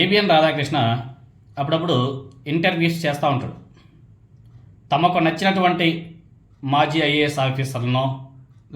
ABN Radhakrishna అప్పుడప్పుడు interviews చేస్తూ ఉంటాడు. తమకు నచ్చినటువంటి మాజీ ఐఏఎస్ ఆఫీసర్లను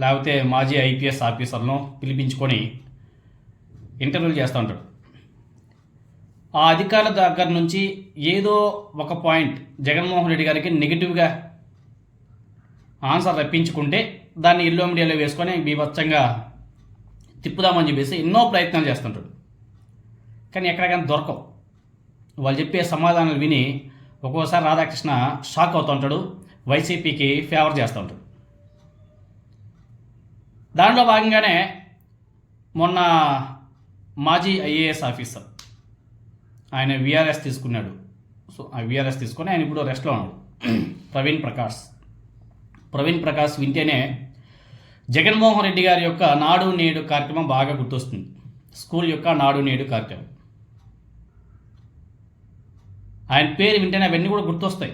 లేకపోతే మాజీ ఐపీఎస్ ఆఫీసర్లను పిలిపించుకొని ఇంటర్వ్యూలు చేస్తూ ఉంటాడు. ఆ అధికారుల దగ్గర నుంచి ఏదో ఒక పాయింట్ జగన్మోహన్ రెడ్డి గారికి నెగిటివ్గా ఆన్సర్ రప్పించుకుంటే దాన్ని ఇల్లు మీడియాలో వేసుకొని బీభత్సంగా తిప్పుదామని చెప్పేసి ఎన్నో ప్రయత్నాలు చేస్తుంటాడు. కానీ ఎక్కడికైనా దొరకవు. వాళ్ళు చెప్పే సమాధానాలు విని ఒక్కోసారి రాధాకృష్ణ షాక్ అవుతుంటాడు వైసీపీకి ఫేవర్ చేస్తూ ఉంటాడు. దాంట్లో భాగంగానే మొన్న మాజీ ఐఏఎస్ ఆఫీసర్ ఆయన విఆర్ఎస్ తీసుకున్నాడు. సో ఆ విఆర్ఎస్ తీసుకొని ఆయన ఇప్పుడు రెస్ట్లో ఉన్నాడు. ప్రవీణ్ ప్రకాష్. ప్రవీణ్ ప్రకాష్ వింటేనే జగన్మోహన్ రెడ్డి గారి యొక్క నాడు నేడు కార్యక్రమం బాగా గుర్తొస్తుంది. స్కూల్ యొక్క నాడు నేడు కార్యక్రమం. ఆయన పేరు వింటేనే అవన్నీ కూడా గుర్తొస్తాయి.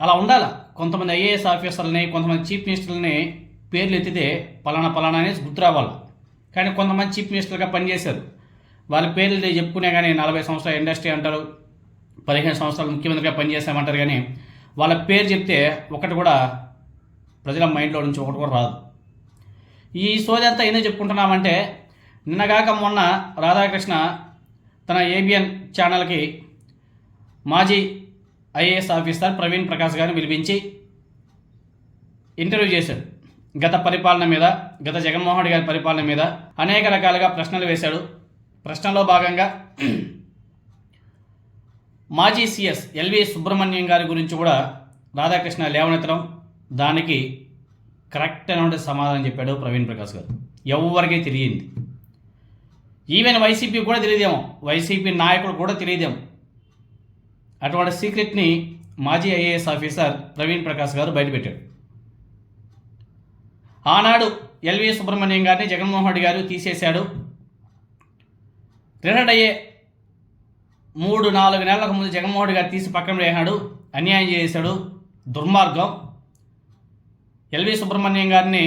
అలా ఉండాలా? కొంతమంది ఐఏఎస్ ఆఫీసర్లని కొంతమంది చీఫ్ మినిస్టర్లని పేర్లు ఎత్తితే పలానా పలానా అనేసి గుర్తు రావాలి? కానీ కొంతమంది చీఫ్ మినిస్టర్గా పనిచేశారు. వాళ్ళ పేర్లు చెప్పుకునే కానీ నలభై సంవత్సరాల ఇండస్ట్రీ అంటారు పదిహేను సంవత్సరాలు ముఖ్యమంత్రిగా పనిచేసామంటారు కానీ వాళ్ళ పేరు చెప్తే ఒకటి కూడా ప్రజల మైండ్లో నుంచి ఒకటి కూడా రాదు. ఈ సోదంతా అంతా ఎందుకు చెప్పుకుంటున్నామంటే నిన్నగాక మొన్న రాధాకృష్ణ తన ఏబిఎన్ ఛానల్కి మాజీ ఐఏఎస్ ఆఫీసర్ ప్రవీణ్ ప్రకాష్ గారిని పిలిపించి ఇంటర్వ్యూ చేశాడు. గత పరిపాలన మీద గత జగన్మోహన్ రెడ్డి గారి పరిపాలన మీద అనేక రకాలుగా ప్రశ్నలు వేశాడు. ప్రశ్నలో భాగంగా మాజీ సీఎస్ ఎల్వి సుబ్రహ్మణ్యం గారి గురించి కూడా రాధాకృష్ణ లేవనెత్తడం దానికి కరెక్ట్ అయినటువంటి సమాధానం చెప్పాడు ప్రవీణ్ ప్రకాష్ గారు. ఎవరికీ తెలియంది. ఈవెన్ వైసీపీ కూడా తెలియదేమో. వైసీపీ నాయకుడు కూడా తెలియదేమో. అటువంటి సీక్రెట్ని మాజీ ఐఏఎస్ ఆఫీసర్ ప్రవీణ్ ప్రకాష్ గారు బయటపెట్టాడు ఆనాడు ఎల్వి సుబ్రహ్మణ్యం గారిని జగన్మోహన్ రెడ్డి గారు తీసేశాడు. రిటైర్డ్ అయ్యే మూడు నాలుగు నెలలకు ముందు జగన్మోహన్ రెడ్డి గారు తీసి పక్కన వేసాడు అన్యాయం చేశాడు. దుర్మార్గం. ఎల్వి సుబ్రహ్మణ్యం గారిని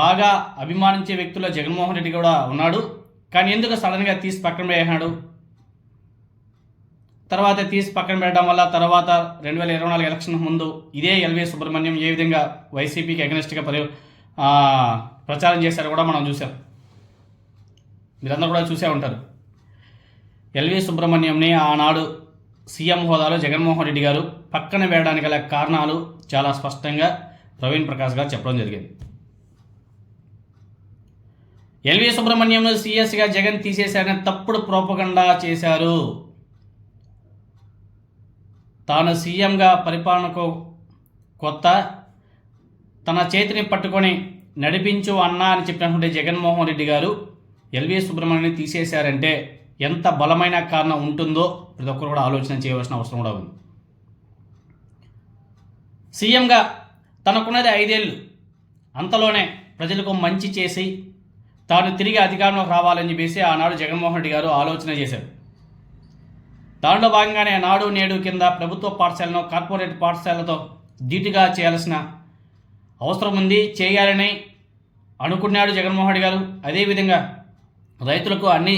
బాగా అభిమానించే వ్యక్తుల్లో జగన్మోహన్ రెడ్డి కూడా ఉన్నాడు. కానీ ఎందుకు సడన్గా తీసి పక్కన వేసాడు తర్వాత తీసి పక్కన పెట్టడం వల్ల తర్వాత రెండు వేల ఇరవై నాలుగు ఎలక్షన్ ముందు ఇదే ఎల్వి సుబ్రహ్మణ్యం ఏ విధంగా వైసీపీకి అగెనిస్ట్గా పరి ప్రచారం చేశారో కూడా మనం చూసాం మీరందరూ కూడా చూసే ఉంటారు. ఎల్వి సుబ్రహ్మణ్యంని ఆనాడు సీఎం హోదాలో జగన్మోహన్ రెడ్డి గారు పక్కన వేయడానికి గల కారణాలు చాలా స్పష్టంగా ప్రవీణ్ ప్రకాష్ గారు చెప్పడం జరిగింది. ఎల్వి సుబ్రహ్మణ్యంను సీఎస్గా జగన్ తీసేశారని తప్పుడు ప్రోపగండా చేశారు. తాను సీఎంగా పరిపాలనకు కొత్త తన చేతిని పట్టుకొని నడిపించు అన్నా అని చెప్పినటువంటి జగన్మోహన్ రెడ్డి గారు ఎల్వి సుబ్రహ్మణ్యం తీసేశారంటే ఎంత బలమైన కారణం ఉంటుందో ప్రతి ఒక్కరు కూడా ఆలోచన చేయవలసిన అవసరం కూడా ఉంది. సీఎంగా తనకున్నది ఐదేళ్ళు. అంతలోనే ప్రజలకు మంచి చేసి తాను తిరిగి అధికారంలోకి రావాలని చెప్పేసి ఆనాడు జగన్మోహన్ రెడ్డి గారు ఆలోచన చేశారు. దానిలో భాగంగానే నాడు నేడు కింద ప్రభుత్వ పాఠశాలను కార్పొరేట్ పాఠశాలతో ధీటుగా చేయాల్సిన అవసరం ఉంది. చేయాలని అనుకున్నాడు జగన్మోహన్ రెడ్డి గారు. అదేవిధంగా రైతులకు అన్ని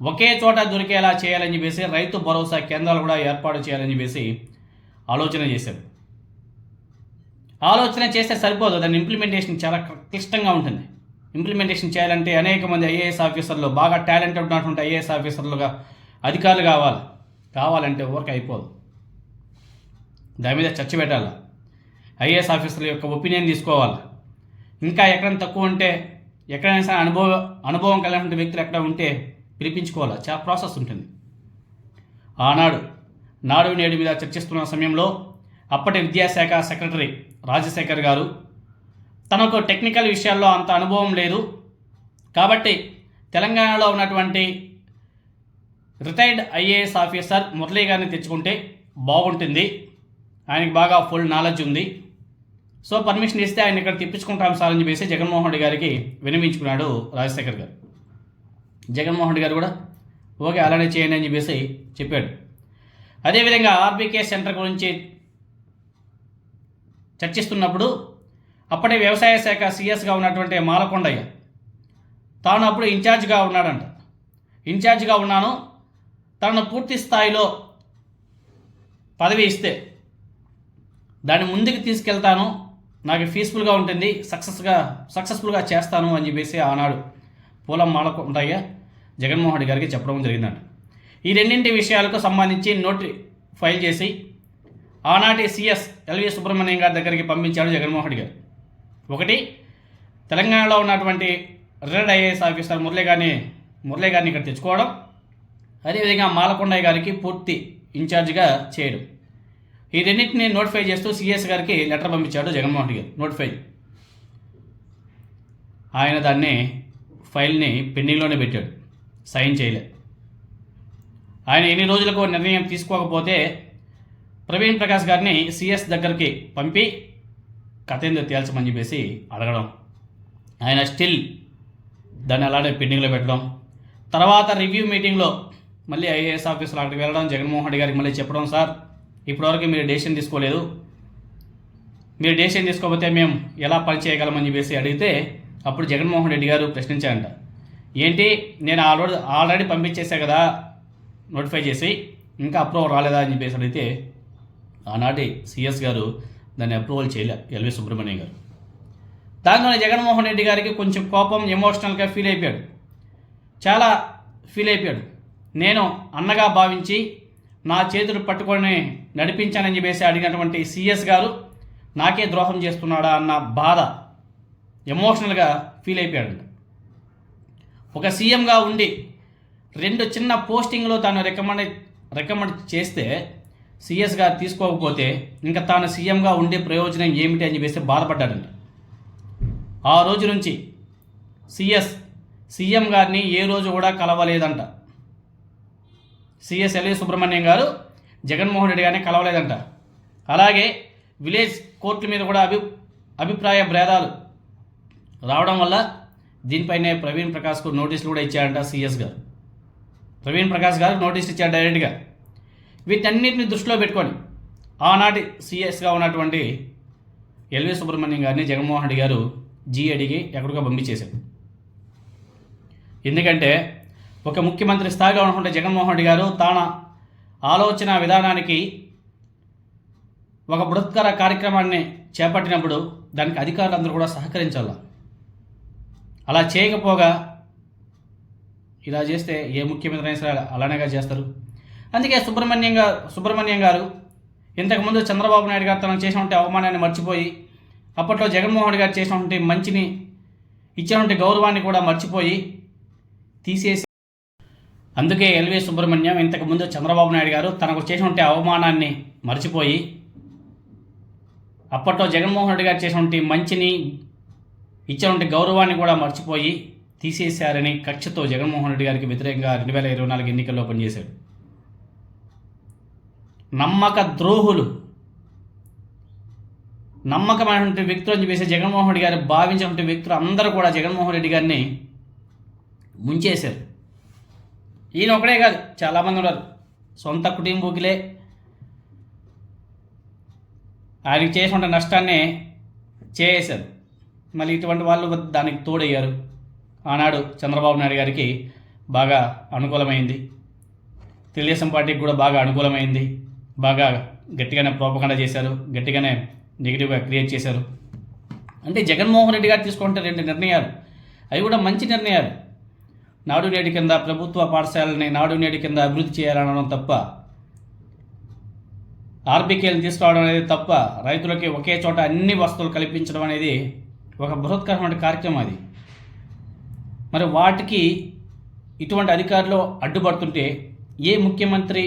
ఒకే చోట దొరికేలా చేయాలని చెప్పేసి రైతు భరోసా కేంద్రాలు కూడా ఏర్పాటు చేయాలని చెప్పేసి ఆలోచన చేశారు. ఆలోచన చేస్తే సరిపోదు. దాని ఇంప్లిమెంటేషన్ చాలా క్లిష్టంగా ఉంటుంది. ఇంప్లిమెంటేషన్ చేయాలంటే అనేక మంది ఐఏఎస్ ఆఫీసర్లు బాగా టాలెంటెడ్ ఉన్నటువంటి ఐఏఎస్ ఆఫీసర్లుగా అధికారులు కావాలి. కావాలంటే ఊరికి అయిపోదు. దాని మీద చర్చ పెట్టాలి. ఐఏఎస్ ఆఫీసర్ల యొక్క ఒపీనియన్ తీసుకోవాలి. ఇంకా ఎక్కడైనా తక్కువ ఉంటే ఎక్కడైనా సరే అనుభవ అనుభవం కలిగినటువంటి వ్యక్తులు ఎక్కడ ఉంటే పిలిపించుకోవాలి. చాలా ప్రాసెస్ ఉంటుంది. ఆనాడు నాడు నేడు మీద చర్చిస్తున్న సమయంలో అప్పటి విద్యాశాఖ సెక్రటరీ రాజశేఖర్ గారు తనకు టెక్నికల్ విషయాల్లో అంత అనుభవం లేదు. కాబట్టి తెలంగాణలో ఉన్నటువంటి రిటైర్డ్ ఐఏఎస్ ఆఫీసర్ మురళీ గారిని తెచ్చుకుంటే బాగుంటుంది. ఆయనకి బాగా ఫుల్ నాలెడ్జ్ ఉంది. సో పర్మిషన్ ఇస్తే ఆయన ఇక్కడ తెప్పించుకుంటాం సార్ అని చెప్పేసి జగన్మోహన్ రెడ్డి గారికి వినిపించుకున్నాడు రాజశేఖర్ గారు. జగన్మోహన్ రెడ్డి గారు కూడా ఓకే అలానే చేయండి అని చెప్పేసి చెప్పాడు. అదేవిధంగా ఆర్బీకే సెంటర్ గురించి చర్చిస్తున్నప్పుడు అప్పటి వ్యవసాయ శాఖ సీఎస్గా ఉన్నటువంటి మాలకొండయ్య తాను అప్పుడు ఇన్ఛార్జ్గా ఉన్నాడంట. ఇన్ఛార్జ్గా ఉన్నాను తనను పూర్తి స్థాయిలో పదవి ఇస్తే దాన్ని ముందుకు తీసుకెళ్తాను. నాకు పీస్ఫుల్గా ఉంటుంది సక్సెస్గా సక్సెస్ఫుల్గా చేస్తాను అని చెప్పేసి ఆనాడు పూలం మాలకుంటయ్య జగన్మోహన్ రెడ్డి గారికి చెప్పడం జరిగిందంట. ఈ రెండింటి విషయాలకు సంబంధించి నోటి ఫైల్ చేసి ఆనాటి సిఎస్ ఎల్వి సుబ్రహ్మణ్యం గారి దగ్గరికి పంపించాడు జగన్మోహన్ రెడ్డి గారు. ఒకటి తెలంగాణలో ఉన్నటువంటి రిటైర్డ్ ఐఏఎస్ ఆఫీసర్ మురళీ గారిని మురళీ గారిని ఇక్కడ తెచ్చుకోవడం. అదేవిధంగా మాలకొండయ్య గారికి పూర్తి ఇన్ఛార్జిగా చేయడం. ఈ రెండింటిని నోటిఫై చేస్తూ సిఎస్ గారికి లెటర్ పంపించాడు జగన్మోహన్ రెడ్డి గారు. నోటిఫై. ఆయన దాన్ని ఫైల్ని పెండింగ్లోనే పెట్టాడు. సైన్ చేయలే. ఆయన ఎన్ని రోజులకు నిర్ణయం తీసుకోకపోతే ప్రవీణ్ ప్రకాష్ గారిని సిఎస్ దగ్గరికి పంపి కథ ఏందో తేల్చమని చెప్పేసి అడగడం. ఆయన స్టిల్ దాన్ని అలానే పెండింగ్లో పెట్టడం. తర్వాత రివ్యూ మీటింగ్లో మళ్ళీ ఐఏఎస్ ఆఫీసర్ అక్కడికి వెళ్ళడం జగన్మోహన్ రెడ్డి గారికి మళ్ళీ చెప్పడం సార్. ఇప్పటివరకు మీరు డెసిషన్ తీసుకోలేదు. మీరు డెసిషన్ తీసుకోకపోతే మేము ఎలా పని చేయగలమని చెప్పేసి అడిగితే అప్పుడు జగన్మోహన్ రెడ్డి గారు ప్రశ్నించారంట. ఏంటి? నేను ఆల్రెడీ ఆల్రెడీ పంపించేసా కదా నోటిఫై చేసి ఇంకా అప్రూవల్ రాలేదా అని చెప్పేసి అడిగితే ఆనాటి సిఎస్ గారు దాన్ని అప్రూవల్ చేయలే ఎల్వి సుబ్రహ్మణ్యం గారు. దాంతోనే జగన్మోహన్ రెడ్డి గారికి కొంచెం కోపం ఎమోషనల్గా ఫీల్ అయిపోయాడు. చాలా ఫీల్ అయిపోయాడు. నేను అన్నగా భావించి నా చేతులు పట్టుకొని నడిపించానని చెప్పేసి అడిగినటువంటి సిఎస్ గారు నాకే ద్రోహం చేస్తున్నాడా అన్న బాధ ఎమోషనల్గా ఫీల్ అయిపోయాడు ఒక సీఎంగా ఉండి రెండు చిన్న పోస్టింగ్లో తాను రికమెండ్ రికమెండ్ చేస్తే సిఎస్ గారు తీసుకోకపోతే ఇంకా తాను సీఎంగా ఉండే ప్రయోజనం ఏమిటి అని చెప్పేసి బాధపడ్డాడంట. ఆ రోజు నుంచి సిఎస్ సీఎం గారిని ఏ రోజు కూడా కలవలేదంట. సిఎస్ ఎల్వి సుబ్రహ్మణ్యం గారు జగన్మోహన్ రెడ్డి గారిని కలవలేదంట. అలాగే విలేజ్ కోర్టుల మీద కూడా అభి అభిప్రాయ భేదాలు రావడం వల్ల దీనిపైనే ప్రవీణ్ ప్రకాష్కు నోటీసులు కూడా ఇచ్చారంట సిఎస్ గారు. ప్రవీణ్ ప్రకాష్ గారు నోటీస్ ఇచ్చారు డైరెక్ట్గా. వీటన్నిటిని దృష్టిలో పెట్టుకొని ఆనాటి సిఎస్గా ఉన్నటువంటి ఎల్వి సుబ్రహ్మణ్యం గారిని జగన్మోహన్ రెడ్డి గారు జీ అడిగి ఎక్కడికో పంపించేశారు. ఎందుకంటే ఒక ముఖ్యమంత్రి స్థాయిలో ఉన్నటువంటి జగన్మోహన్ రెడ్డి గారు తన ఆలోచన విధానానికి ఒక బృహత్కర కార్యక్రమాన్ని చేపట్టినప్పుడు దానికి అధికారులందరూ కూడా సహకరించాల? అలా చేయకపోగా ఇలా చేస్తే ఏ ముఖ్యమంత్రి అయినా సరే అలానేగా చేస్తారు. అందుకే సుబ్రహ్మణ్యం గారు సుబ్రహ్మణ్యం గారు ఇంతకుముందు చంద్రబాబు నాయుడు గారు తనకు చేసినటువంటి అవమానాన్ని మర్చిపోయి అప్పట్లో జగన్మోహన్ రెడ్డి గారు చేసినటువంటి మంచిని ఇచ్చినటువంటి గౌరవాన్ని కూడా మర్చిపోయి తీసేసి అందుకే ఎల్వి సుబ్రహ్మణ్యం ఇంతకుముందు చంద్రబాబు నాయుడు గారు తనకు చేసినటువంటి అవమానాన్ని మర్చిపోయి అప్పట్లో జగన్మోహన్ రెడ్డి గారు చేసినటువంటి మంచిని ఇచ్చినటువంటి గౌరవాన్ని కూడా మర్చిపోయి తీసేశారని కక్షతో జగన్మోహన్ రెడ్డి గారికి వ్యతిరేకంగా రెండు వేల ఇరవై నాలుగు ఎన్నికల్లో పనిచేశాడు. నమ్మక ద్రోహులు నమ్మకమైనటువంటి వ్యక్తులు అని చెప్పేసి జగన్మోహన్ రెడ్డి గారు భావించినటువంటి వ్యక్తులు అందరూ కూడా జగన్మోహన్ రెడ్డి గారిని ముంచేశారు. ఈయన ఒకడే కాదు చాలామంది ఉన్నారు. సొంత కుటుంబకులే ఆయనకి చేసిన నష్టాన్ని చేసేశారు. మళ్ళీ ఇటువంటి వాళ్ళు దానికి తోడయ్యారు. ఆనాడు చంద్రబాబు నాయుడు గారికి బాగా అనుకూలమైంది. తెలుగుదేశం పార్టీకి కూడా బాగా అనుకూలమైంది. బాగా గట్టిగానే ప్రోపకండ చేశారు. గట్టిగానే నెగిటివ్గా క్రియేట్ చేశారు. అంటే జగన్మోహన్ రెడ్డి గారు తీసుకుంటే రెండు నిర్ణయాలు. అవి కూడా మంచి నిర్ణయాలు. నాడు నేడు కింద ప్రభుత్వ పాఠశాలని నాడు నేడు కింద అభివృద్ధి చేయాలనడం తప్ప ఆర్బీకేలను తీసుకురావడం అనేది తప్ప రైతులకి ఒకే చోట అన్ని వస్తువులు కల్పించడం అనేది ఒక బృహత్కరమైన కార్యక్రమం అది. మరి వాటికి ఇటువంటి అధికారులు అడ్డుపడుతుంటే ఏ ముఖ్యమంత్రి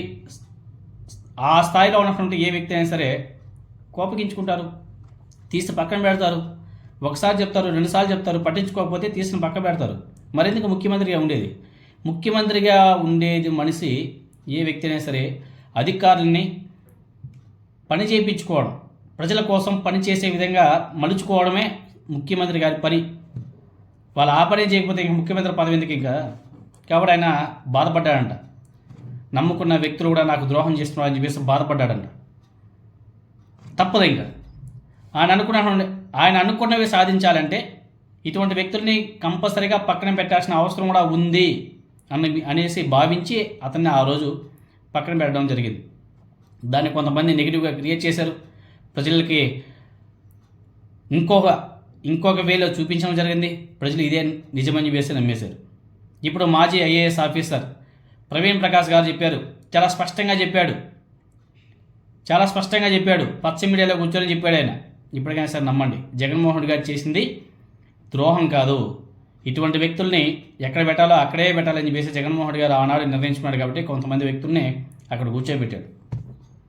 ఆ స్థాయిలో ఉన్నటువంటి ఏ వ్యక్తి అయినా సరే కోపగించుకుంటారు తీసి పక్కన పెడతారు. ఒకసారి చెప్తారు రెండుసార్లు చెప్తారు పట్టించుకోకపోతే తీసిన పక్క పెడతారు. మరెందుకు ముఖ్యమంత్రిగా ఉండేది. ముఖ్యమంత్రిగా ఉండేది మనిషి ఏ వ్యక్తి అయినా సరే అధికారుల్ని పని చేయించుకోవడం ప్రజల కోసం పని చేసే విధంగా మలుచుకోవడమే ముఖ్యమంత్రి గారి పని. వాళ్ళు ఆ పని చేయకపోతే ఇంక ముఖ్యమంత్రి పదవి ఎందుకు ఇంకా? కాబట్టి ఆయన బాధపడ్డాడంట. నమ్ముకున్న వ్యక్తులు కూడా నాకు ద్రోహం చేస్తున్నారు అని చెప్పేసి బాధపడ్డాడంట. తప్పదు ఇంకా. ఆయన అనుకున్న ఆయన అనుకున్నవి సాధించాలంటే ఇటువంటి వ్యక్తుల్ని కంపల్సరీగా పక్కన పెట్టాల్సిన అవసరం కూడా ఉంది అని అనేసి భావించి అతన్ని ఆ రోజు పక్కన పెట్టడం జరిగింది. దాన్ని కొంతమంది నెగిటివ్గా క్రియేట్ చేశారు. ప్రజలకి ఇంకొక ఇంకొక వేలో చూపించడం జరిగింది. ప్రజలు ఇదే నిజమని వేసి నమ్మేశారు. ఇప్పుడు మాజీ ఐఏఎస్ ఆఫీసర్ ప్రవీణ్ ప్రకాష్ గారు చెప్పారు. చాలా స్పష్టంగా చెప్పాడు. చాలా స్పష్టంగా చెప్పాడు. పచ్చ మీడియాలో కూర్చొని చెప్పాడు ఆయన. ఇప్పటికైనా సరే నమ్మండి. జగన్మోహన్ గారు చేసింది ద్రోహం కాదు. ఇటువంటి వ్యక్తుల్ని ఎక్కడ పెట్టాలో అక్కడే పెట్టాలని చెప్పేసి జగన్మోహన్ గారు ఆనాడు నిర్ణయించుకున్నాడు కాబట్టి కొంతమంది వ్యక్తుల్ని అక్కడ కూర్చోబెట్టాడు